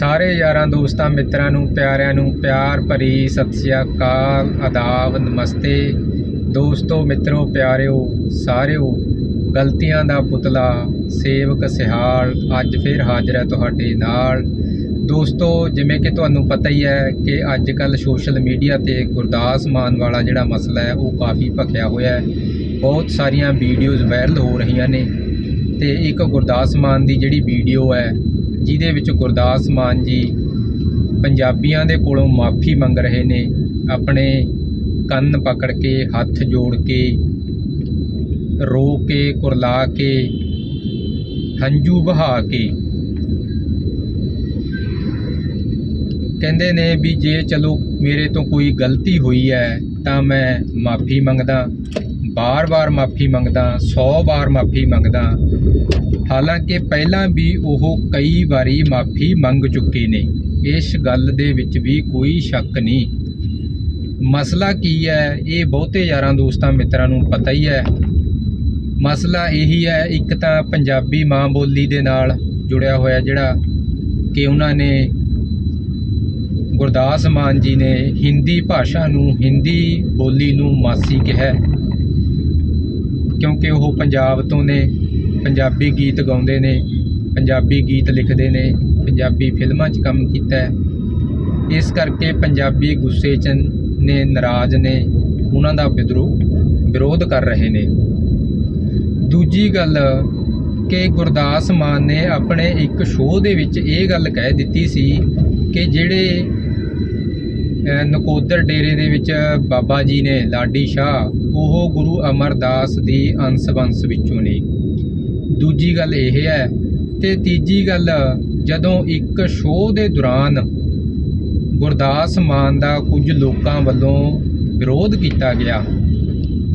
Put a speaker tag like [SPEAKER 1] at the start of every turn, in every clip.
[SPEAKER 1] ਸਾਰੇ ਯਾਰਾਂ, ਦੋਸਤਾਂ, ਮਿੱਤਰਾਂ ਨੂੰ, ਪਿਆਰਿਆਂ ਨੂੰ ਪਿਆਰ ਭਰੀ ਸਤਿ ਸ੍ਰੀ ਅਕਾਲ, ਆਦਾਬ, ਨਮਸਤੇ। ਦੋਸਤੋ, ਮਿੱਤਰੋ, ਪਿਆਰਿਓ, ਸਾਰਿਓ, ਗਲਤੀਆਂ ਦਾ ਪੁਤਲਾ, ਸੇਵਕ ਸਿਹਾਲ ਅੱਜ ਫਿਰ ਹਾਜ਼ਰ ਹੈ ਤੁਹਾਡੇ ਨਾਲ। ਦੋਸਤੋ, ਜਿਵੇਂ ਕਿ ਤੁਹਾਨੂੰ ਪਤਾ ਹੀ ਹੈ ਕਿ ਅੱਜ ਕੱਲ ਸੋਸ਼ਲ ਮੀਡੀਆ ਤੇ ਗੁਰਦਾਸ ਮਾਨ ਵਾਲਾ ਜਿਹੜਾ ਮਸਲਾ ਹੈ, ਉਹ ਕਾਫੀ ਭਖਿਆ ਹੋਇਆ ਹੈ। ਬਹੁਤ ਸਾਰੀਆਂ ਵੀਡੀਓਜ਼ ਵਾਇਰਲ ਹੋ ਰਹੀਆਂ ਨੇ ਤੇ ਇੱਕ ਗੁਰਦਾਸ ਮਾਨ ਦੀ ਜਿਹੜੀ ਵੀਡੀਓ ਹੈ ਜਿਹਦੇ ਵਿੱਚ ਗੁਰਦਾਸ ਮਾਨ ਜੀ ਪੰਜਾਬੀਆਂ ਦੇ ਕੋਲੋਂ ਮਾਫੀ ਮੰਗ ਰਹੇ ਨੇ, ਆਪਣੇ ਕੰਨ ਪਕੜ ਕੇ, ਹੱਥ ਜੋੜ ਕੇ, ਰੋ ਕੇ, ਕੁਰਲਾ ਕੇ, ਹੰਝੂ ਬਹਾ ਕੇ। ਕਹਿੰਦੇ ਨੇ ਵੀ ਜੇ ਚਲੋ ਮੇਰੇ ਤੋਂ ਕੋਈ ਗਲਤੀ ਹੋਈ ਹੈ, ਤਾਂ ਮੈਂ ਮਾਫੀ ਮੰਗਦਾ। ਬਾਰ-ਬਾਰ ਮਾਫੀ ਮੰਗਦਾ 100 ਵਾਰ ਮਾਫੀ ਮੰਗਦਾ। ਹਾਲਾਂਕਿ ਪਹਿਲਾਂ ਵੀ ਉਹ ਕਈ ਵਾਰੀ ਮਾਫੀ ਮੰਗ ਚੁੱਕੇ ਨੇ। ਇਸ ਗੱਲ ਦੇ ਵਿੱਚ ਵੀ ਕੋਈ ਸ਼ੱਕ ਨਹੀਂ। ਮਸਲਾ ਕੀ ਹੈ? ਇਹ ਬਹੁਤੇ ਯਾਰਾਂ ਦੋਸਤਾਂ ਮਿੱਤਰਾਂ ਨੂੰ ਪਤਾ ਹੀ ਹੈ। ਮਸਲਾ ਇਹੀ ਹੈ, ਇੱਕ ਤਾਂ ਪੰਜਾਬੀ ਮਾਂ ਬੋਲੀ ਦੇ ਨਾਲ ਜੁੜਿਆ ਹੋਇਆ ਜਿਹੜਾ ਕਿ ਉਹਨਾਂ ਨੇ ਗੁਰਦਾਸ ਮਾਨ ਜੀ ਨੇ ਹਿੰਦੀ ਭਾਸ਼ਾ ਨੂੰ, ਹਿੰਦੀ ਬੋਲੀ ਨੂੰ ਮਾਸੀ ਕਿਹਾ। ਕਿਉਂਕਿ ਉਹ ਪੰਜਾਬ ਤੋਂ ਨੇ, ਪੰਜਾਬੀ ਗੀਤ ਗਾਉਂਦੇ ਨੇ, ਪੰਜਾਬੀ ਗੀਤ ਲਿਖਦੇ ਨੇ, ਪੰਜਾਬੀ ਫਿਲਮਾਂ 'ਚ ਕੰਮ ਕੀਤਾ ਇਸ ਕਰਕੇ ਪੰਜਾਬੀ ਗੁੱਸੇ 'ਚ ਨੇ, ਨਾਰਾਜ਼ ਨੇ, ਉਹਨਾਂ ਦਾ ਵਿਦਰੋਹ ਵਿਰੋਧ ਕਰ ਰਹੇ ਨੇ। ਦੂਜੀ ਗੱਲ ਕਿ ਗੁਰਦਾਸ ਮਾਨ ਨੇ ਆਪਣੇ ਇੱਕ ਸ਼ੋਅ ਦੇ ਵਿੱਚ ਇਹ ਗੱਲ ਕਹਿ ਦਿੱਤੀ ਸੀ ਕਿ ਜਿਹੜੇ ਨਕੋਦਰ ਡੇਰੇ ਦੇ ਵਿੱਚ ਬਾਬਾ ਜੀ ਨੇ, ਲਾਡੀ ਸ਼ਾਹ, ਉਹ ਗੁਰੂ ਅਮਰਦਾਸ ਦੀ ਅੰਸ਼ ਵੰਸ਼ ਵਿੱਚੋਂ ਨੇ। ਦੂਜੀ ਗੱਲ ਇਹ ਹੈ ਤੇ ਤੀਜੀ ਗੱਲ, ਜਦੋਂ ਇੱਕ ਸ਼ੋਅ ਦੇ ਦੌਰਾਨ ਗੁਰਦਾਸ ਮਾਨ ਦਾ ਕੁਝ ਲੋਕਾਂ ਵੱਲੋਂ ਵਿਰੋਧ ਕੀਤਾ ਗਿਆ,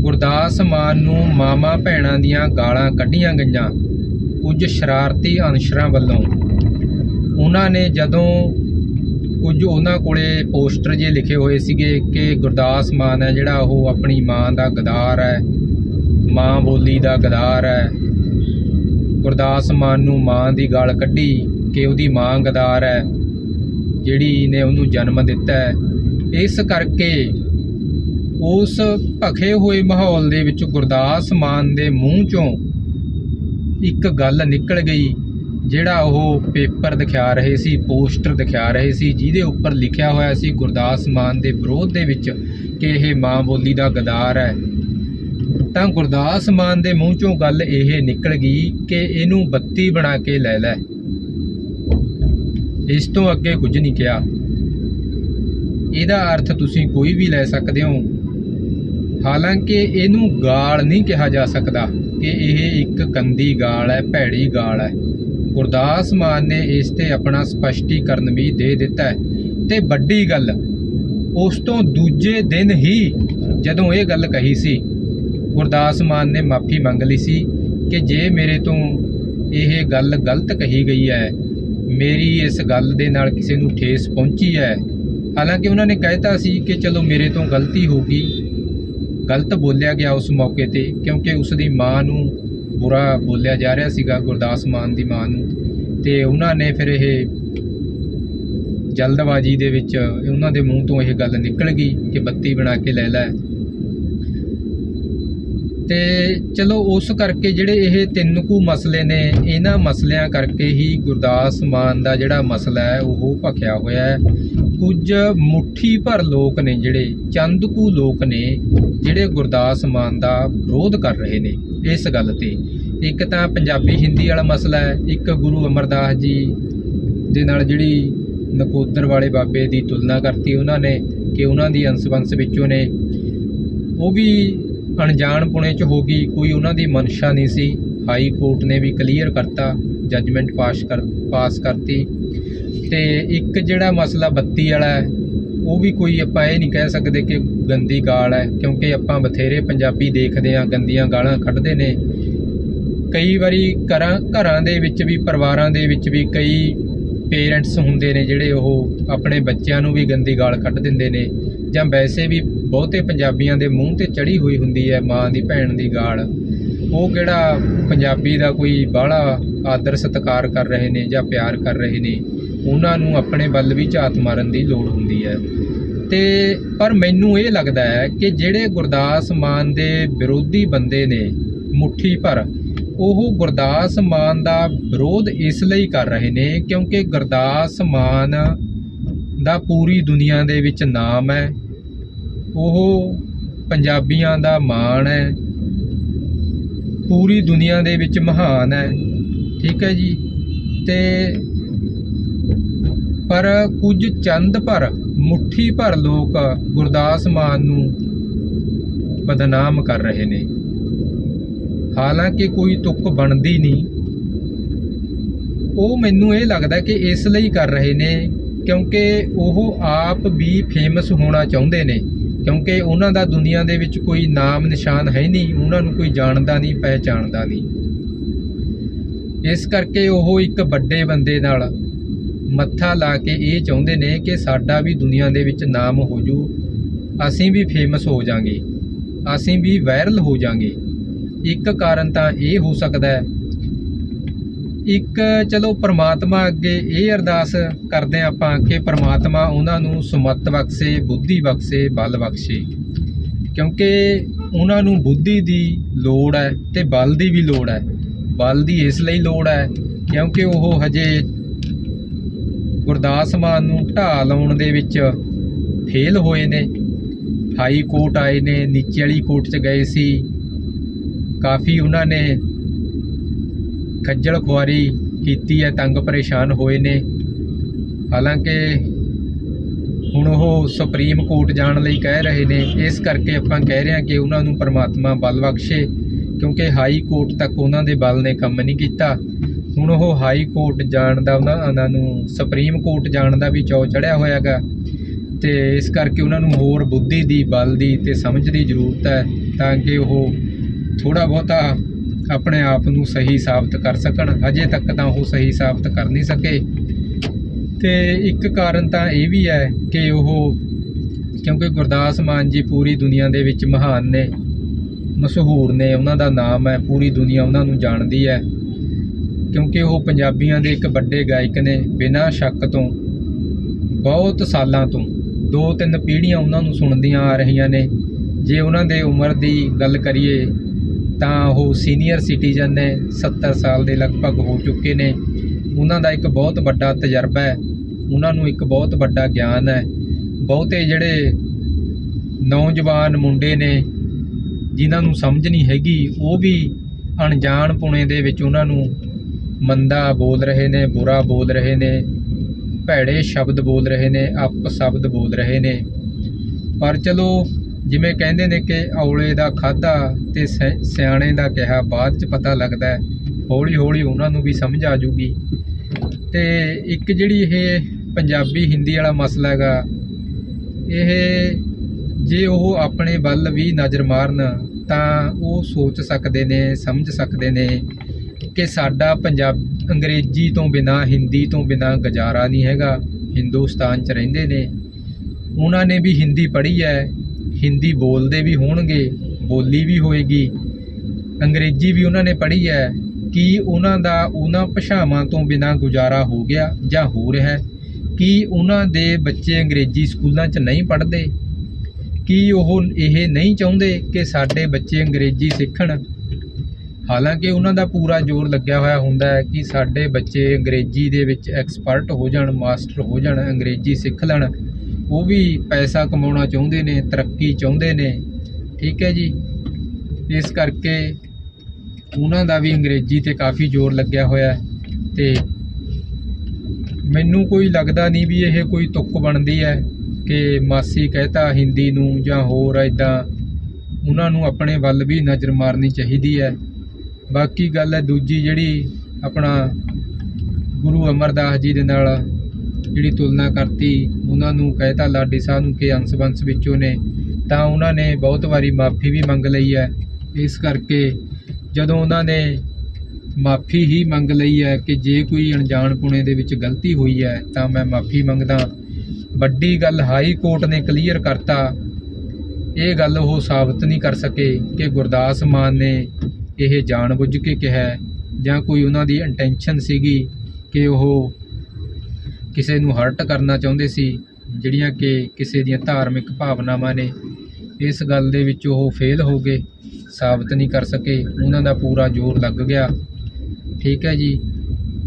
[SPEAKER 1] ਗੁਰਦਾਸ ਮਾਨ ਨੂੰ ਮਾਮਾ ਭੈਣਾਂ ਦੀਆਂ ਗਾਲਾਂ ਕੱਢੀਆਂ ਗਈਆਂ, ਕੁਝ ਸ਼ਰਾਰਤੀ ਅਨਸ਼ਰਾਂ ਵੱਲੋਂ, ਉਹਨਾਂ ਨੇ ਜਦੋਂ ਕੁਝ ਉਹਨਾਂ ਕੋਲੇ ਪੋਸਟਰ ਜੇ ਲਿਖੇ ਹੋਏ ਸੀਗੇ ਕਿ ਗੁਰਦਾਸ ਮਾਨ ਹੈ ਜਿਹੜਾ ਉਹ ਆਪਣੀ ਮਾਂ ਦਾ ਗਦਾਰ ਹੈ, ਮਾਂ ਬੋਲੀ ਦਾ ਗਦਾਰ ਹੈ। ਗੁਰਦਾਸ ਮਾਨ ਨੂੰ ਮਾਂ ਦੀ ਗਾਲ ਕੱਢੀ ਕਿ ਉਹਦੀ ਮਾਂ ਗਦਾਰ ਹੈ, ਜਿਹੜੀ ਨੇ ਉਹਨੂੰ ਜਨਮ ਦਿੱਤਾ ਹੈ। ਇਸ ਕਰਕੇ ਉਸ ਭਖੇ ਹੋਏ ਮਾਹੌਲ ਦੇ ਵਿੱਚ ਗੁਰਦਾਸ ਮਾਨ ਦੇ ਮੂੰਹ ਚੋਂ ਇੱਕ ਗੱਲ ਨਿਕਲ ਗਈ ਜਿਹੜਾ ਉਹ ਪੇਪਰ ਦਿਖਾ ਰਹੇ ਸੀ, ਪੋਸਟਰ ਦਿਖਾ ਰਹੇ ਸੀ, ਜਿਹਦੇ ਉੱਪਰ ਲਿਖਿਆ ਹੋਇਆ ਸੀ ਗੁਰਦਾਸ ਮਾਨ ਦੇ ਵਿਰੋਧ ਦੇ ਵਿੱਚ ਕਿ ਇਹ ਮਾਂ ਬੋਲੀ ਦਾ ਗਦਾਰ ਹੈ। ਤਾਂ ਗੁਰਦਾਸ ਮਾਨ ਦੇ ਮੂੰਹ ਚੋਂ ਗੱਲ ਇਹ ਨਿਕਲ ਗਈ ਕਿ ਇਹਨੂੰ ਬੱਤੀ ਬਣਾ ਕੇ ਲੈ ਲੈ। ਇਸ ਤੋਂ ਅੱਗੇ ਕੁਝ ਨਹੀਂ ਕਿਹਾ। ਇਹਦਾ ਅਰਥ ਤੁਸੀਂ ਕੋਈ ਵੀ ਲੈ ਸਕਦੇ ਹੋ। ਹਾਲਾਂਕਿ ਇਹਨੂੰ ਗਾਲ ਨਹੀਂ ਕਿਹਾ ਜਾ ਸਕਦਾ ਕਿ ਇਹ ਇੱਕ ਗੰਦੀ ਗਾਲ ਹੈ, ਭੈੜੀ ਗਾਲ ਹੈ। ਗੁਰਦਾਸ ਮਾਨ ਨੇ ਇਸ ਤੇ ਆਪਣਾ ਸਪਸ਼ਟੀਕਰਨ ਵੀ ਦੇ ਦਿੱਤਾ ਹੈ। ਤੇ ਵੱਡੀ ਗੱਲ, ਉਸ ਤੋਂ ਦੂਜੇ ਦਿਨ ਹੀ ਜਦੋਂ ਇਹ ਗੱਲ ਕਹੀ ਸੀ, ਗੁਰਦਾਸ ਮਾਨ ਨੇ ਮਾਫੀ ਮੰਗ ਲਈ ਸੀ ਕਿ ਜੇ ਮੇਰੇ ਤੋਂ ਇਹ ਗੱਲ ਗਲਤ ਕਹੀ ਗਈ ਹੈ, ਮੇਰੀ ਇਸ ਗੱਲ ਦੇ ਨਾਲ ਕਿਸੇ ਨੂੰ ਠੇਸ ਪਹੁੰਚੀ ਹੈ। ਹਾਲਾਂਕਿ ਉਹਨਾਂ ਨੇ ਕਹਿਤਾ ਸੀ ਕਿ ਚਲੋ ਮੇਰੇ ਤੋਂ ਗਲਤੀ ਹੋ ਗਈ। ਗਲਤ ਬੋਲਿਆ ਗਿਆ ਉਸ ਮੌਕੇ ਤੇ ਕਿਉਂਕਿ ਉਸ ਦੀ ਮਾਂ ਨੂੰ ਬੁਰਾ ਬੋਲਿਆ ਜਾ ਰਿਹਾ ਸੀਗਾ ਗੁਰਦਾਸ ਮਾਨ ਦੀ ਮਾਂ ਨੂੰ। ਤੇ ਉਹਨਾਂ ਨੇ ਫਿਰ ਇਹ ਜਲਦਬਾਜ਼ੀ ਦੇ ਵਿੱਚ ਉਹਨਾਂ ਦੇ ਮੂੰਹ ਤੋਂ ਇਹ ਗੱਲ ਨਿਕਲ ਗਈ ਕਿ ਬੱਤੀ ਬਣਾ ਕੇ ਲੈ ਲੈ। ਤੇ ਚਲੋ ਉਸ ਕਰਕੇ ਜਿਹੜੇ ਇਹ ਤਿੰਨ ਕੁ ਮਸਲੇ ਨੇ, ਇਹਨਾਂ ਮਸਲਿਆਂ ਕਰਕੇ ਹੀ ਗੁਰਦਾਸ ਮਾਨ ਦਾ ਜਿਹੜਾ ਮਸਲਾ ਹੈ, ਉਹ ਭਖਿਆ ਹੋਇਆ ਹੈ। ਕੁਝ ਮੁੱਠੀ ਭਰ ਲੋਕ ਨੇ ਜਿਹੜੇ, ਚੰਦ ਕੁ ਲੋਕ ਨੇ, ਜਿਹੜੇ ਗੁਰਦਾਸ ਮਾਨ ਦਾ ਵਿਰੋਧ ਕਰ ਰਹੇ ਨੇ ਇਸ ਗੱਲ ਤੇ। ਇੱਕ ਤਾਂ ਪੰਜਾਬੀ ਹਿੰਦੀ ਵਾਲਾ ਮਸਲਾ ਹੈ, ਇੱਕ ਗੁਰੂ ਅਮਰਦਾਸ ਜੀ ਦੇ ਨਾਲ ਜਿਹੜੀ ਨਕੋਦਰ ਵਾਲੇ ਬਾਬੇ ਦੀ ਤੁਲਨਾ ਕਰਤੀ ਉਹਨਾਂ ਨੇ, ਕਿ ਉਹਨਾਂ ਦੀ ਅੰਸ਼-ਵੰਸ਼ ਵਿੱਚੋਂ ਨੇ। ਉਹ ਵੀ ਅਣਜਾਣ ਪੁਣੇ ਚ ਹੋ ਗਈ, ਕੋਈ ਉਹਨਾਂ ਦੀ ਮਨਸ਼ਾ ਨਹੀਂ ਸੀ। ਹਾਈ ਕੋਰਟ ਨੇ ਵੀ ਕਲੀਅਰ ਕਰਤਾ, ਜੱਜਮੈਂਟ ਪਾਸ ਕਰ, ਪਾਸ ਕਰਤੀ। ਤੇ ਇੱਕ ਜਿਹੜਾ ਮਸਲਾ ਬੱਤੀ ਵਾਲਾ ਹੈ, ਉਹ ਵੀ ਕੋਈ ਆਪਾਂ ਇਹ ਨਹੀਂ ਕਹਿ ਸਕਦੇ ਕਿ ਗੰਦੀ ਗਾਲ ਹੈ, ਕਿਉਂਕਿ ਆਪਾਂ ਬਥੇਰੇ ਪੰਜਾਬੀ ਦੇਖਦੇ ਹਾਂ, ਗੰਦੀਆਂ ਗਾਲਾਂ ਕੱਢਦੇ ਨੇ। ਕਈ ਵਾਰੀ ਘਰਾਂ ਘਰਾਂ ਦੇ ਵਿੱਚ ਵੀ, ਪਰਿਵਾਰਾਂ ਦੇ ਵਿੱਚ ਵੀ ਕਈ ਪੇਰੈਂਟਸ ਹੁੰਦੇ ਨੇ ਜਿਹੜੇ ਉਹ ਆਪਣੇ ਬੱਚਿਆਂ ਨੂੰ ਵੀ ਗੰਦੀ ਗਾਲ ਕੱਢ ਦਿੰਦੇ ਨੇ ਜਾਂ ਵੈਸੇ ਵੀ ਬਹੁਤੇ ਪੰਜਾਬੀਆਂ ਦੇ ਮੂੰਹ ਤੇ ਚੜੀ ਹੋਈ ਹੁੰਦੀ ਹੈ ਮਾਂ ਦੀ, ਭੈਣ ਦੀ ਗਾਲ। ਉਹ ਕਿਹੜਾ ਪੰਜਾਬੀ ਦਾ ਕੋਈ ਬਾਹਲਾ ਆਦਰ ਸਤਿਕਾਰ ਕਰ ਰਹੇ ਨੇ ਜਾਂ ਪਿਆਰ ਕਰ ਰਹੇ ਨੇ, ਉਹਨਾਂ ਨੂੰ ਆਪਣੇ ਵੱਲ ਵੀ ਝਾਤ ਮਾਰਨ ਦੀ ਲੋੜ ਹੁੰਦੀ ਹੈ। ਤੇ ਪਰ ਮੈਨੂੰ ਇਹ ਲੱਗਦਾ ਹੈ ਕਿ ਜਿਹੜੇ ਗੁਰਦਾਸ ਮਾਨ ਦੇ ਵਿਰੋਧੀ ਬੰਦੇ ਨੇ ਮੁੱਠੀ ਭਰ ਉਹ ਗੁਰਦਾਸ ਮਾਨ ਦਾ ਵਿਰੋਧ ਇਸ ਲਈ ਕਰ ਰਹੇ ਨੇ ਕਿਉਂਕਿ ਗੁਰਦਾਸ ਮਾਨ ਦਾ ਪੂਰੀ ਦੁਨੀਆ ਦੇ ਵਿੱਚ ਨਾਮ ਹੈ। ਉਹ ਪੰਜਾਬੀਆਂ ਦਾ ਮਾਣ ਹੈ। ਪੂਰੀ ਦੁਨੀਆ ਦੇ ਵਿੱਚ ਮਹਾਨ ਹੈ। ਠੀਕ ਹੈ ਜੀ। ਤੇ ਪਰ ਕੁਝ ਚੰਦ ਭਰ, ਮੁੱਠੀ ਭਰ ਲੋਕ ਗੁਰਦਾਸ ਮਾਨ ਨੂੰ ਬਦਨਾਮ ਕਰ ਰਹੇ ਨੇ। ਹਾਲਾਂਕਿ ਕੋਈ ਤੁੱਕ ਬਣਦੀ ਨਹੀਂ। ਉਹ ਮੈਨੂੰ ਇਹ ਲੱਗਦਾ ਕਿ ਇਸ ਲਈ ਕਰ ਰਹੇ ਨੇ, ਕਿਉਂਕਿ ਉਹ ਆਪ ਵੀ ਫੇਮਸ ਹੋਣਾ ਚਾਹੁੰਦੇ ਨੇ, ਕਿਉਂਕਿ ਉਹਨਾਂ ਦਾ ਦੁਨੀਆ ਦੇ ਵਿੱਚ ਕੋਈ ਨਾਮ ਨਿਸ਼ਾਨ ਹੈ ਨਹੀਂ, ਉਹਨਾਂ ਨੂੰ ਕੋਈ ਜਾਣਦਾ ਨਹੀਂ, ਪਹਿਚਾਣਦਾ ਨਹੀਂ। ਇਸ ਕਰਕੇ ਉਹ ਇੱਕ ਵੱਡੇ ਬੰਦੇ ਨਾਲ ਮੱਥਾ ਲਾ ਕੇ ਇਹ ਚਾਹੁੰਦੇ ਨੇ ਕਿ ਸਾਡਾ ਵੀ ਦੁਨੀਆ ਦੇ ਵਿੱਚ ਨਾਮ ਹੋ ਜੂ, ਅਸੀਂ ਵੀ ਫੇਮਸ ਹੋ ਜਾਾਂਗੇ, ਅਸੀਂ ਵੀ ਵਾਇਰਲ ਹੋ ਜਾਾਂਗੇ। ਇੱਕ ਕਾਰਨ ਤਾਂ ਇਹ ਹੋ ਸਕਦਾ ਹੈ। ਇੱਕ, ਚਲੋ ਪ੍ਰਮਾਤਮਾ ਅੱਗੇ ਇਹ ਅਰਦਾਸ ਕਰਦੇ ਹਾਂ ਆਪਾਂ ਕਿ ਪ੍ਰਮਾਤਮਾ ਉਹਨਾਂ ਨੂੰ ਸੁਮਤ ਬਖਸ਼ੇ, ਬੁੱਧੀ ਬਖਸ਼ੇ, ਬਲ ਬਖਸ਼ੇ। ਕਿਉਂਕਿ ਉਹਨਾਂ ਨੂੰ ਬੁੱਧੀ ਦੀ ਲੋੜ ਹੈ ਤੇ ਬਲ ਦੀ ਵੀ ਲੋੜ ਹੈ। ਬਲ ਦੀ ਇਸ ਲਈ ਲੋੜ ਹੈ ਕਿਉਂਕਿ ਉਹ ਹਜੇ ਗੁਰਦਾਸ ਮਾਨ ਨੂੰ ਢਾਹ ਲਾਉਣ ਦੇ ਵਿੱਚ ਫੇਲ ਹੋਏ ਨੇ। ਹਾਈ ਕੋਰਟ ਆਏ ਨੇ, ਨੀਚੇ ਵਾਲੀ ਕੋਰਟ 'ਚ ਗਏ ਸੀ। ਕਾਫੀ ਉਹਨਾਂ ਨੇ ਖੱਜਲ ਖੁਆਰੀ ਕੀਤੀ ਹੈ, ਤੰਗ ਪਰੇਸ਼ਾਨ ਹੋਏ ਨੇ। ਹਾਲਾਂਕਿ ਹੁਣ ਉਹ ਸੁਪਰੀਮ ਕੋਰਟ ਜਾਣ ਲਈ ਕਹਿ ਰਹੇ ਨੇ। ਇਸ ਕਰਕੇ ਆਪਾਂ ਕਹਿ ਰਹੇ ਹਾਂ ਕਿ ਉਹਨਾਂ ਨੂੰ ਪਰਮਾਤਮਾ ਬਲ ਬਖਸ਼ੇ, ਕਿਉਂਕਿ ਹਾਈ ਕੋਰਟ ਤੱਕ ਉਹਨਾਂ ਦੇ ਬਲ ਨੇ ਕੰਮ ਨਹੀਂ ਕੀਤਾ। ਹੁਣ ਉਹ ਹਾਈ ਕੋਰਟ ਜਾਣ ਦਾ ਉਹਨਾਂ ਨੂੰ ਸੁਪਰੀਮ ਕੋਰਟ ਜਾਣ ਦਾ ਵੀ ਚੌ ਚੜਿਆ ਹੋਇਆਗਾ ਤੇ ਇਸ ਕਰਕੇ ਉਹਨਾਂ ਨੂੰ ਹੋਰ ਬੁੱਧੀ ਦੀ, ਬਲ ਦੀ ਤੇ ਸਮਝ ਦੀ ਜ਼ਰੂਰਤ ਹੈ, ਤਾਂ ਕਿ ਉਹ ਥੋੜਾ ਬਹੁਤਾ ਆਪਣੇ ਆਪ ਨੂੰ ਸਹੀ ਸਾਬਤ ਕਰ ਸਕਣ। ਅਜੇ ਤੱਕ ਤਾਂ ਉਹ ਸਹੀ ਸਾਬਤ ਕਰ ਨਹੀਂ ਸਕੇ। ਤੇ ਇੱਕ ਕਾਰਨ ਤਾਂ ਇਹ ਵੀ ਹੈ ਕਿ ਉਹ, ਕਿਉਂਕਿ ਗੁਰਦਾਸ ਮਾਨ ਜੀ ਪੂਰੀ ਦੁਨੀਆ ਦੇ ਵਿੱਚ ਮਹਾਨ ਨੇ, ਮਸ਼ਹੂਰ ਨੇ, ਉਹਨਾਂ ਦਾ ਨਾਮ ਹੈ, ਪੂਰੀ ਦੁਨੀਆ ਉਹਨਾਂ ਨੂੰ ਜਾਣਦੀ ਹੈ। ਕਿਉਂਕਿ ਉਹ ਪੰਜਾਬੀਆਂ ਦੇ ਇੱਕ ਵੱਡੇ ਗਾਇਕ ਨੇ, ਬਿਨਾਂ ਸ਼ੱਕ ਤੋਂ, ਬਹੁਤ ਸਾਲਾਂ ਤੋਂ ਦੋ ਤਿੰਨ ਪੀੜ੍ਹੀਆਂ ਉਹਨਾਂ ਨੂੰ ਸੁਣਦੀਆਂ ਆ ਰਹੀਆਂ ਨੇ। ਜੇ ਉਹਨਾਂ ਦੇ ਉਮਰ ਦੀ ਗੱਲ ਕਰੀਏ ਤਾਂ ਉਹ ਸੀਨੀਅਰ ਸਿਟੀਜ਼ਨ ਨੇ 70 ਸਾਲ ਦੇ ਲਗਭਗ ਹੋ ਚੁੱਕੇ ਨੇ। ਉਹਨਾਂ ਦਾ ਇੱਕ ਬਹੁਤ ਵੱਡਾ ਤਜਰਬਾ ਹੈ। ਉਹਨਾਂ ਨੂੰ ਇੱਕ ਬਹੁਤ ਵੱਡਾ ਗਿਆਨ ਹੈ। ਬਹੁਤੇ ਜਿਹੜੇ ਨੌਜਵਾਨ ਮੁੰਡੇ ਨੇ, ਜਿਨ੍ਹਾਂ ਨੂੰ ਸਮਝ ਨਹੀਂ ਹੈਗੀ, ਉਹ ਵੀ ਅਣਜਾਣ ਪੁਣੇ ਦੇ ਵਿੱਚ ਉਹਨਾਂ ਨੂੰ ਮੰਦਾ ਬੋਲ ਰਹੇ ਨੇ, ਬੁਰਾ ਬੋਲ ਰਹੇ ਨੇ, ਭੈੜੇ ਸ਼ਬਦ ਬੋਲ ਰਹੇ ਨੇ ਅਪ ਸ਼ਬਦ ਬੋਲ ਰਹੇ ਨੇ। ਪਰ ਚਲੋ ਜਿਵੇਂ ਕਹਿੰਦੇ ਨੇ ਕਿ ਔਲੇ ਦਾ ਖਾਦਾ ਤੇ ਸਿ- ਸਿਆਣੇ ਦਾ ਕਿਹਾ ਬਾਅਦ ਚ ਪਤਾ ਲੱਗਦਾ ਹੈ ਹੌਲੀ ਹੌਲੀ ਉਹਨਾਂ ਨੂੰ ਵੀ ਸਮਝ ਆ ਜੂਗੀ। ਤੇ ਇੱਕ ਜਿਹੜੀ ਇਹ ਪੰਜਾਬੀ ਹਿੰਦੀ ਵਾਲਾ ਮਸਲਾ ਹੈਗਾ, ਇਹ ਜੇ ਉਹ ਆਪਣੇ ਵੱਲ ਵੀ ਨਜ਼ਰ ਮਾਰਨ, ਤਾਂ ਉਹ ਸੋਚ ਸਕਦੇ ਨੇ, ਸਮਝ ਸਕਦੇ ਨੇ ਕਿ ਸਾਡਾ ਪੰਜਾਬ ਅੰਗਰੇਜ਼ੀ ਤੋਂ ਬਿਨਾ, ਹਿੰਦੀ ਤੋਂ ਬਿਨਾ ਗੁਜ਼ਾਰਾ ਨਹੀਂ ਹੈਗਾ। ਹਿੰਦੁਸਤਾਨ 'ਚ ਰਹਿੰਦੇ ਨੇ। ਉਹਨਾਂ ਨੇ ਵੀ ਹਿੰਦੀ ਪੜ੍ਹੀ ਹੈ। ਹਿੰਦੀ ਬੋਲਦੇ ਵੀ ਹੋਣਗੇ, ਬੋਲੀ ਵੀ ਹੋਏਗੀ। ਅੰਗਰੇਜ਼ੀ ਵੀ ਉਹਨਾਂ ਨੇ ਪੜ੍ਹੀ ਹੈ। ਕੀ ਉਹਨਾਂ ਦਾ ਉਹਨਾਂ ਭਾਸ਼ਾਵਾਂ ਤੋਂ ਬਿਨਾਂ ਗੁਜ਼ਾਰਾ ਹੋ ਗਿਆ ਜਾਂ ਹੋ ਰਿਹਾ ਕੀ ਉਹਨਾਂ ਦੇ ਬੱਚੇ ਅੰਗਰੇਜ਼ੀ ਸਕੂਲਾਂ 'ਚ ਨਹੀਂ ਪੜ੍ਹਦੇ? ਕੀ ਉਹ ਇਹ ਨਹੀਂ ਚਾਹੁੰਦੇ ਕਿ ਸਾਡੇ ਬੱਚੇ ਅੰਗਰੇਜ਼ੀ ਸਿੱਖਣ? ਹਾਲਾਂਕਿ ਉਹਨਾਂ ਦਾ ਪੂਰਾ ਜ਼ੋਰ ਲੱਗਿਆ ਹੋਇਆ ਹੁੰਦਾ ਹੈ ਕਿ ਸਾਡੇ ਬੱਚੇ ਅੰਗਰੇਜ਼ੀ ਦੇ ਵਿੱਚ ਐਕਸਪਰਟ ਹੋ ਜਾਣ, ਮਾਸਟਰ ਹੋ ਜਾਣ, ਅੰਗਰੇਜ਼ੀ ਸਿੱਖ ਲੈਣ। ਉਹ ਵੀ ਪੈਸਾ ਕਮਾਉਣਾ ਚਾਹੁੰਦੇ ਨੇ, ਤਰੱਕੀ ਚਾਹੁੰਦੇ ਨੇ। ਠੀਕ ਹੈ ਜੀ। ਇਸ ਕਰਕੇ ਉਹਨਾਂ ਦਾ ਵੀ ਅੰਗਰੇਜ਼ੀ ਤੇ ਕਾਫੀ ਜ਼ੋਰ ਲੱਗਿਆ ਹੋਇਆ ਹੈ ਤੇ ਮੈਨੂੰ ਕੋਈ ਲੱਗਦਾ ਨਹੀਂ ਵੀ ਇਹ ਕੋਈ ਤੁੱਕ ਬਣਦੀ ਹੈ ਕਿ ਮਾਸੀ ਕਹਤਾ ਹਿੰਦੀ ਨੂੰ ਜਾਂ ਹੋਰ ਐਦਾਂ ਉਹਨਾਂ ਨੂੰ ਆਪਣੇ ਵੱਲ ਵੀ ਨਜ਼ਰ ਮਾਰਨੀ ਚਾਹੀਦੀ ਹੈ। ਬਾਕੀ ਗੱਲ ਹੈ ਦੂਜੀ ਜਿਹੜੀ ਆਪਣਾ ਗੁਰੂ ਅਮਰਦਾਸ ਜੀ ਦੇ ਨਾਲ ਜਿਹੜੀ ਤੁਲਨਾ ਕਰਤੀ, ਉਹਨਾਂ ਨੂੰ ਕਹਿਤਾ ਲਾਡੀ ਸਾਹਿਬ ਨੂੰ ਕਿ ਅੰਸ਼ ਬੰਸ ਵਿੱਚੋਂ ਨੇ, ਤਾਂ ਉਹਨਾਂ ਨੇ ਬਹੁਤ ਵਾਰੀ ਮਾਫੀ ਵੀ ਮੰਗ ਲਈ ਹੈ। ਇਸ ਕਰਕੇ ਜਦੋਂ ਉਹਨਾਂ ਨੇ ਮਾਫੀ ਹੀ ਮੰਗ ਲਈ ਹੈ ਕਿ ਜੇ ਕੋਈ ਅਣਜਾਣ ਪੁਣੇ ਦੇ ਵਿੱਚ ਗਲਤੀ ਹੋਈ ਹੈ, ਤਾਂ ਮੈਂ ਮਾਫੀ ਮੰਗਦਾ। ਵੱਡੀ ਗੱਲ ਹਾਈ ਕੋਰਟ ਨੇ ਕਲੀਅਰ ਕਰਤਾ। ਇਹ ਗੱਲ ਉਹ ਸਾਬਤ ਨਹੀਂ ਕਰ ਸਕੇ ਕਿ ਗੁਰਦਾਸ ਮਾਨ ਨੇ ਇਹ ਜਾਣਬੁੱਝ ਕੇ ਕਿਹਾ ਜਾਂ ਕੋਈ ਉਹਨਾਂ ਦੀ ਇੰਟੈਂਸ਼ਨ ਸੀਗੀ ਕਿ ਉਹ ਕਿਸੇ ਨੂੰ ਹਰਟ ਕਰਨਾ ਚਾਹੁੰਦੇ ਸੀ, ਜਿਹੜੀਆਂ ਕਿ ਕਿਸੇ ਦੀਆਂ ਧਾਰਮਿਕ ਭਾਵਨਾਵਾਂ ਨੇ, ਇਸ ਗੱਲ ਦੇ ਵਿੱਚ ਉਹ ਫੇਲ ਹੋ ਗਏ, ਸਾਬਤ ਨਹੀਂ ਕਰ ਸਕੇ, ਉਹਨਾਂ ਦਾ ਪੂਰਾ ਜ਼ੋਰ ਲੱਗ ਗਿਆ। ਠੀਕ ਹੈ ਜੀ।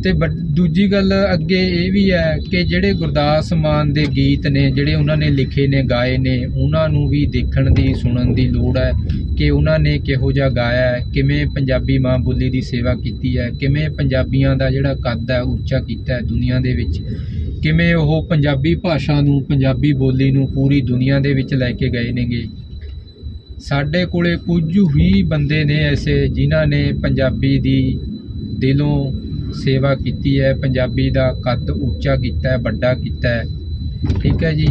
[SPEAKER 1] ਤੇ ਵੱਡ- ਦੂਜੀ ਗੱਲ ਅੱਗੇ ਇਹ ਵੀ ਹੈ ਕਿ ਜਿਹੜੇ ਗੁਰਦਾਸ ਮਾਨ ਦੇ ਗੀਤ ਨੇ, ਜਿਹੜੇ ਉਹਨਾਂ ਨੇ ਲਿਖੇ ਨੇ, ਗਾਏ ਨੇ, ਉਹਨਾਂ ਨੂੰ ਵੀ ਦੇਖਣ ਦੀ, ਸੁਣਨ ਦੀ ਲੋੜ ਹੈ ਕਿ ਉਹਨਾਂ ਨੇ ਕਿਹੋ ਜਿਹਾ ਗਾਇਆ ਹੈ, ਕਿਵੇਂ ਪੰਜਾਬੀ ਮਾਂ ਬੋਲੀ ਦੀ ਸੇਵਾ ਕੀਤੀ ਹੈ, ਕਿਵੇਂ ਪੰਜਾਬੀਆਂ ਦਾ ਜਿਹੜਾ ਕੱਦ ਹੈ, ਉੱਚਾ ਕੀਤਾ ਹੈ ਦੁਨੀਆ ਦੇ ਵਿੱਚ। ਕਿਵੇਂ ਉਹ ਪੰਜਾਬੀ ਭਾਸ਼ਾ ਨੂੰ, ਪੰਜਾਬੀ ਬੋਲੀ ਨੂੰ ਪੂਰੀ ਦੁਨੀਆ ਦੇ ਵਿੱਚ ਲੈ ਕੇ ਗਏ ਨੇਗੇ? ਸਾਡੇ ਕੋਲੇ ਕੁਝ ਹੀ ਬੰਦੇ ਨੇ ਐਸੇ ਜਿਨ੍ਹਾਂ ਨੇ ਪੰਜਾਬੀ ਦੀ ਦਿਲੋਂ ਸੇਵਾ ਕੀਤੀ ਹੈ, ਪੰਜਾਬੀ ਦਾ ਕੱਦ ਉੱਚਾ ਕੀਤਾ ਹੈ, ਵੱਡਾ ਕੀਤਾ ਹੈ। ਠੀਕ ਹੈ ਜੀ?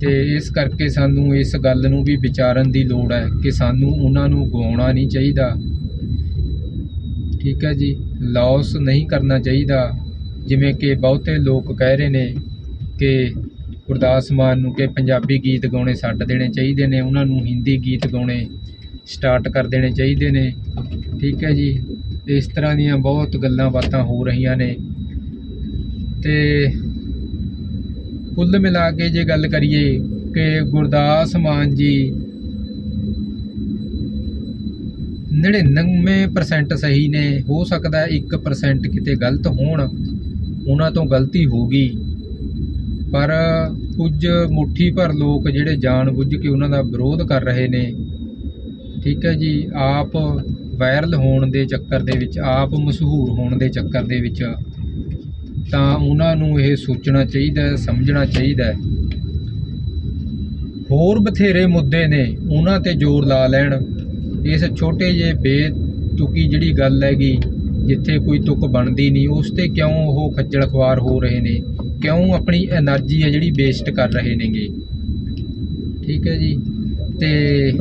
[SPEAKER 1] ਤੇ ਇਸ ਕਰਕੇ ਸਾਨੂੰ ਇਸ ਗੱਲ ਨੂੰ ਵੀ ਵਿਚਾਰਨ ਦੀ ਲੋੜ ਹੈ ਕਿ ਸਾਨੂੰ ਉਹਨਾਂ ਨੂੰ ਗਵਾਉਣਾ ਨਹੀਂ ਚਾਹੀਦਾ। ਠੀਕ ਹੈ ਜੀ? ਲਾਸ ਨਹੀਂ ਕਰਨਾ ਚਾਹੀਦਾ। ਜਿਵੇਂ ਕਿ ਬਹੁਤੇ ਲੋਕ ਕਹਿ ਰਹੇ ਨੇ ਕਿ ਗੁਰਦਾਸ ਮਾਨ ਨੂੰ ਕਿ ਪੰਜਾਬੀ ਗੀਤ ਗਾਉਣੇ ਛੱਡ ਦੇਣੇ ਚਾਹੀਦੇ ਨੇ, ਉਹਨਾਂ ਨੂੰ ਹਿੰਦੀ ਗੀਤ ਗਾਉਣੇ ਸਟਾਰਟ ਕਰ ਦੇਣੇ ਚਾਹੀਦੇ ਨੇ। ਠੀਕ ਹੈ ਜੀ? ਇਸ ਤਰ੍ਹਾਂ ਦੀਆਂ ਬਹੁਤ ਗੱਲਾਂ ਬਾਤਾਂ ਹੋ ਰਹੀਆਂ ਨੇ। ਤੇ ਕੁੱਲ ਮਿਲਾ ਕੇ ਜੇ ਗੱਲ ਕਰੀਏ ਕਿ ਗੁਰਦਾਸ ਮਾਨ ਜੀ 99% ਸਹੀ ਨੇ, ਹੋ ਸਕਦਾ ਹੈ 1% ਕਿਤੇ ਗਲਤ ਹੋਣ। ਉਹਨਾਂ ਤੋਂ ਗਲਤੀ ਹੋ ਗਈ। ਪਰ ਕੁਝ ਮੁੱਠੀ ਭਰ ਲੋਕ ਜਿਹੜੇ ਜਾਣ ਬੁੱਝ ਕੇ ਉਹਨਾਂ ਦਾ ਵਿਰੋਧ ਕਰ ਰਹੇ ਨੇ, ਠੀਕ ਹੈ ਜੀ, ਆਪ ਵਾਇਰਲ ਹੋਣ ਦੇ ਚੱਕਰ ਦੇ ਵਿੱਚ, ਆਪ ਮਸ਼ਹੂਰ ਹੋਣ ਦੇ ਚੱਕਰ ਦੇ ਵਿੱਚ ਤਾਂ ਉਹਨਾਂ ਨੂੰ ਇਹ ਸੋਚਣਾ ਚਾਹੀਦਾ ਸਮਝਣਾ ਚਾਹੀਦਾ ਹੋਰ ਬਥੇਰੇ ਮੁੱਦੇ ਨੇ, ਉਹਨਾਂ ਤੇ ਜ਼ੋਰ ਲਾ ਲੈਣ। ਇਸ ਛੋਟੇ ਜਿਹੇ ਬੇਤੁਕੀ ਜਿਹੜੀ ਗੱਲ ਹੈਗੀ ਜਿੱਥੇ ਕੋਈ ਤੁਕ ਬਣਦੀ ਨਹੀਂ, ਉਸ ਤੇ ਕਿਉਂ ਉਹ ਖੱਜਲ ਖੁਆਰ ਹੋ ਰਹੇ ਨੇ? ਕਿਉਂ ਆਪਣੀ એનર્ਜੀ ਹੈ ਜਿਹੜੀ ਵੇਸਟ ਕਰ ਰਹੇ ਨੇਗੇ? ਠੀਕ ਹੈ ਜੀ। ਤੇ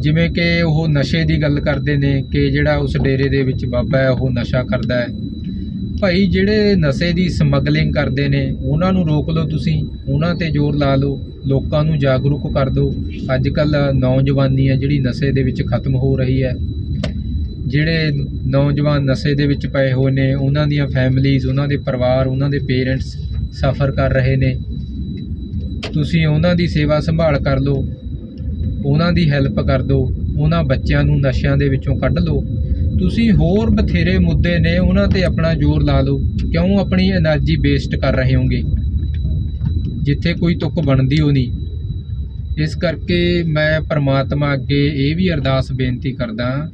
[SPEAKER 1] ਜਿਵੇਂ ਕਿ ਉਹ ਨਸ਼ੇ ਦੀ ਗੱਲ ਕਰਦੇ ਨੇ ਕਿ ਜਿਹੜਾ ਉਸ ਡੇਰੇ ਦੇ ਵਿੱਚ ਬਾਬਾ ਹੈ, ਉਹ ਨਸ਼ਾ ਕਰਦਾ ਹੈ। ਭਾਈ, ਜਿਹੜੇ ਨਸ਼ੇ ਦੀ ਸਮਗਲਿੰਗ ਕਰਦੇ ਨੇ, ਉਹਨਾਂ ਨੂੰ ਰੋਕ ਲਓ ਤੁਸੀਂ। ਉਹਨਾਂ ਤੇ ਜ਼ੋਰ ਲਾ ਲਓ। ਲੋਕਾਂ ਨੂੰ ਜਾਗਰੂਕ ਕਰ ਦਿਓ। ਅੱਜ ਕੱਲ ਨੌਜਵਾਨੀ ਹੈ ਜਿਹੜੀ ਨਸ਼ੇ ਦੇ ਵਿੱਚ ਖਤਮ ਹੋ ਰਹੀ ਹੈ। ਜਿਹੜੇ ਨੌਜਵਾਨ ਨਸ਼ੇ ਦੇ ਵਿੱਚ ਪਏ ਹੋਏ ਨੇ, ਉਹਨਾਂ ਦੀਆਂ ਫੈਮਲੀਜ਼ ਉਹਨਾਂ ਦੇ ਪਰਿਵਾਰ, ਉਹਨਾਂ ਦੇ ਪੇਰੈਂਟਸ ਸਫਰ ਕਰ ਰਹੇ ਨੇ। ਤੁਸੀਂ ਉਹਨਾਂ ਦੀ ਸੇਵਾ ਸੰਭਾਲ ਕਰ ਲਓ, ਉਹਨਾਂ ਦੀ ਹੈਲਪ ਕਰ ਦਿਓ ਉਹਨਾਂ ਬੱਚਿਆਂ ਨੂੰ ਨਸ਼ਿਆਂ ਦੇ ਵਿੱਚੋਂ ਕੱਢ ਲਓ। ਤੁਸੀਂ ਹੋਰ ਬਥੇਰੇ ਮੁੱਦੇ ਨੇ, ਉਹਨਾਂ ਤੇ ਆਪਣਾ ਜ਼ੋਰ ਲਾ ਲਓ। ਕਿਉਂ ਆਪਣੀ એનર્ਜੀ ਵੇਸਟ ਕਰ ਰਹੇ ਹੋਗੇ? ਜਿੱਥੇ ਕੋਈ ਤੁਕ ਬਣਦੀ ਹੋ ਨਹੀਂ। ਇਸ ਕਰਕੇ ਮੈਂ ਪਰਮਾਤਮਾ ਅੱਗੇ ਇਹ ਵੀ ਅਰਦਾਸ ਬੇਨਤੀ ਕਰਦਾ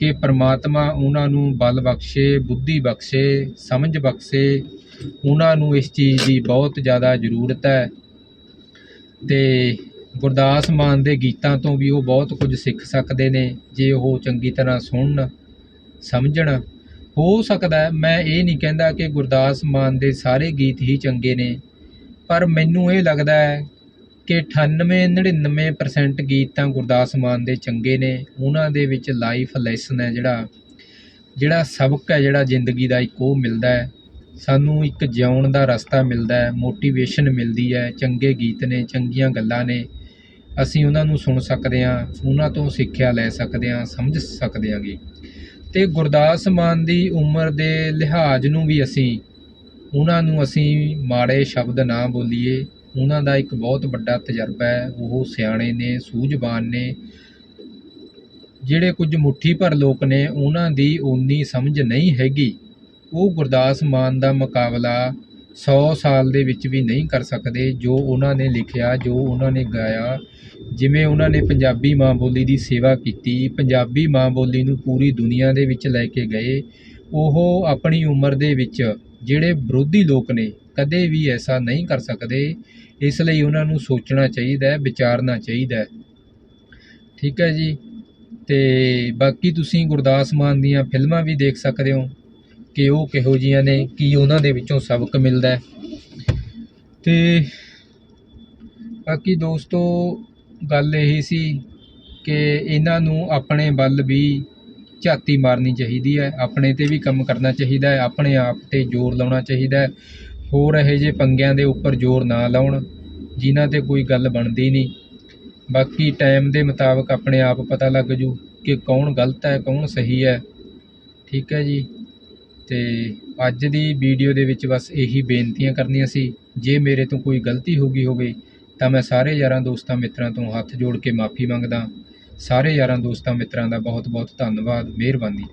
[SPEAKER 1] ਕਿ ਪਰਮਾਤਮਾ ਉਹਨਾਂ ਨੂੰ ਬਲ ਬਖਸ਼ੇ, ਬੁੱਧੀ ਬਖਸ਼ੇ, ਸਮਝ ਬਖਸ਼ੇ, ਉਹਨਾਂ ਨੂੰ ਇਸ ਚੀਜ਼ ਦੀ ਬਹੁਤ ਜ਼ਿਆਦਾ ਜ਼ਰੂਰਤ ਹੈ। ਤੇ ਗੁਰਦਾਸ ਮਾਨ ਦੇ ਗੀਤਾਂ ਤੋਂ ਵੀ ਉਹ ਬਹੁਤ ਕੁਝ ਸਿੱਖ ਸਕਦੇ ਨੇ, ਜੇ ਉਹ ਚੰਗੀ ਤਰ੍ਹਾਂ ਸੁਣਨ, ਸਮਝਣ। ਹੋ ਸਕਦਾ ਮੈਂ ਇਹ ਨਹੀਂ ਕਹਿੰਦਾ ਕਿ ਗੁਰਦਾਸ ਮਾਨ ਦੇ ਸਾਰੇ ਗੀਤ ਹੀ ਚੰਗੇ ਨੇ, ਪਰ ਮੈਨੂੰ ਇਹ ਲੱਗਦਾ ਹੈ ਕਿ 98 99% ਗੀਤ ਤਾਂ ਗੁਰਦਾਸ ਮਾਨ ਦੇ ਚੰਗੇ ਨੇ। ਉਹਨਾਂ ਦੇ ਵਿੱਚ ਲਾਈਫ ਲੈਸਨ ਹੈ ਜਿਹੜਾ ਜਿਹੜਾ ਸਬਕ ਹੈ, ਜਿਹੜਾ ਜ਼ਿੰਦਗੀ ਦਾ ਇੱਕ ਉਹ ਮਿਲਦਾ ਹੈ। ਸਾਨੂੰ ਇੱਕ ਜਿਉਣ ਦਾ ਰਸਤਾ ਮਿਲਦਾ ਹੈ ਮੋਟੀਵੇਸ਼ਨ ਮਿਲਦੀ ਹੈ, ਚੰਗੇ ਗੀਤ ਨੇ, ਚੰਗੀਆਂ ਗੱਲਾਂ ਨੇ। ਅਸੀਂ ਉਹਨਾਂ ਨੂੰ ਸੁਣ ਸਕਦੇ ਹਾਂ, ਉਹਨਾਂ ਤੋਂ ਸਿੱਖਿਆ ਲੈ ਸਕਦੇ ਹਾਂ, ਸਮਝ ਸਕਦੇ ਹਾਂਗੇ। ਤੇ ਗੁਰਦਾਸ ਮਾਨ ਦੀ ਉਮਰ ਦੇ ਲਿਹਾਜ਼ ਨੂੰ ਵੀ ਅਸੀਂ, ਉਹਨਾਂ ਨੂੰ ਅਸੀਂ ਮਾੜੇ ਸ਼ਬਦ ਨਾ ਬੋਲੀਏ। ਉਹਨਾਂ ਦਾ ਇੱਕ ਬਹੁਤ ਵੱਡਾ ਤਜਰਬਾ ਹੈ, ਉਹ ਸਿਆਣੇ ਨੇ, ਸੂਝਵਾਨ ਨੇ, ਜਿਹੜੇ ਕੁਝ ਮੁੱਠੀ ਭਰ ਲੋਕ ਨੇ, ਉਹਨਾਂ ਦੀ ਓਨੀ ਸਮਝ ਨਹੀਂ ਹੈਗੀ। ਉਹ ਗੁਰਦਾਸ ਮਾਨ ਦਾ ਮੁਕਾਬਲਾ 100 ਸਾਲ ਦੇ ਵਿੱਚ ਵੀ ਨਹੀਂ ਕਰ ਸਕਦੇ, ਜੋ ਉਹਨਾਂ ਨੇ ਲਿਖਿਆ, ਜੋ ਉਹਨਾਂ ਨੇ ਗਾਇਆ। ਜਿਵੇਂ ਉਹਨਾਂ ਨੇ ਪੰਜਾਬੀ ਮਾਂ ਬੋਲੀ ਦੀ ਸੇਵਾ ਕੀਤੀ, ਪੰਜਾਬੀ ਮਾਂ ਬੋਲੀ ਨੂੰ ਪੂਰੀ ਦੁਨੀਆ ਦੇ ਵਿੱਚ ਲੈ ਕੇ ਗਏ। ਉਹ ਆਪਣੀ ਉਮਰ ਦੇ ਵਿੱਚ ਜਿਹੜੇ ਵਿਰੋਧੀ ਲੋਕ ਨੇ, ਕਦੇ ਵੀ ਐਸਾ ਨਹੀਂ ਕਰ ਸਕਦੇ। ਇਸ ਲਈ ਉਹਨਾਂ ਨੂੰ ਸੋਚਣਾ ਚਾਹੀਦਾ ਹੈ, ਵਿਚਾਰਨਾ ਚਾਹੀਦਾ ਹੈ। ਠੀਕ ਹੈ ਜੀ? ਤੇ ਬਾਕੀ ਤੁਸੀਂ ਗੁਰਦਾਸ ਮਾਨ ਦੀਆਂ ਫਿਲਮਾਂ ਵੀ ਦੇਖ ਸਕਦੇ ਹੋ ਕਿ ਉਹ ਕਿਹੋ ਜੀਆਂ ਨੇ, ਕੀ ਉਹਨਾਂ ਦੇ ਵਿੱਚੋਂ ਸਬਕ ਮਿਲਦਾ ਹੈ। ਤੇ ਬਾਕੀ ਦੋਸਤੋ, ਗੱਲ ਇਹ ਸੀ ਕਿ ਇਹਨਾਂ ਨੂੰ ਆਪਣੇ ਵੱਲ ਵੀ ਝਾਤੀ ਮਾਰਨੀ ਚਾਹੀਦੀ ਹੈ, ਆਪਣੇ ਤੇ ਵੀ ਕੰਮ ਕਰਨਾ ਚਾਹੀਦਾ ਹੈ, ਆਪਣੇ ਆਪ ਤੇ ਜ਼ੋਰ ਲਾਉਣਾ ਚਾਹੀਦਾ ਹੈ। ਹੋਰ ਇਹੋ ਜਿਹੇ ਪੰਗਿਆਂ ਦੇ ਉੱਪਰ ਜ਼ੋਰ ਨਾ ਲਾਉਣ, ਜਿਨ੍ਹਾਂ ਤੇ ਕੋਈ ਗੱਲ ਬਣਦੀ ਨਹੀਂ। ਬਾਕੀ ਟਾਈਮ ਦੇ ਮੁਤਾਬਕ ਆਪਣੇ ਆਪ ਪਤਾ ਲੱਗ ਜੂ ਕਿ ਕੌਣ ਗਲਤ ਹੈ, ਕੌਣ ਸਹੀ ਹੈ। ਠੀਕ ਹੈ ਜੀ। ਤੇ ਅੱਜ ਦੀ ਵੀਡੀਓ ਦੇ ਵਿੱਚ ਬਸ ਇਹੀ ਬੇਨਤੀਆਂ ਕਰਨੀਆਂ ਸੀ, ਜੇ ਮੇਰੇ ਤੋਂ ਕੋਈ ਗਲਤੀ ਹੋ ਗਈ ਹੋਵੇ, ਤਾਂ ਮੈਂ ਸਾਰੇ ਯਾਰਾਂ ਦੋਸਤਾਂ ਮਿੱਤਰਾਂ ਤੋਂ ਹੱਥ ਜੋੜ ਕੇ ਮਾਫੀ ਮੰਗਦਾ। ਸਾਰੇ ਯਾਰਾਂ ਦੋਸਤਾਂ ਮਿੱਤਰਾਂ ਦਾ ਬਹੁਤ ਬਹੁਤ ਧੰਨਵਾਦ, ਮਿਹਰਬਾਨੀ।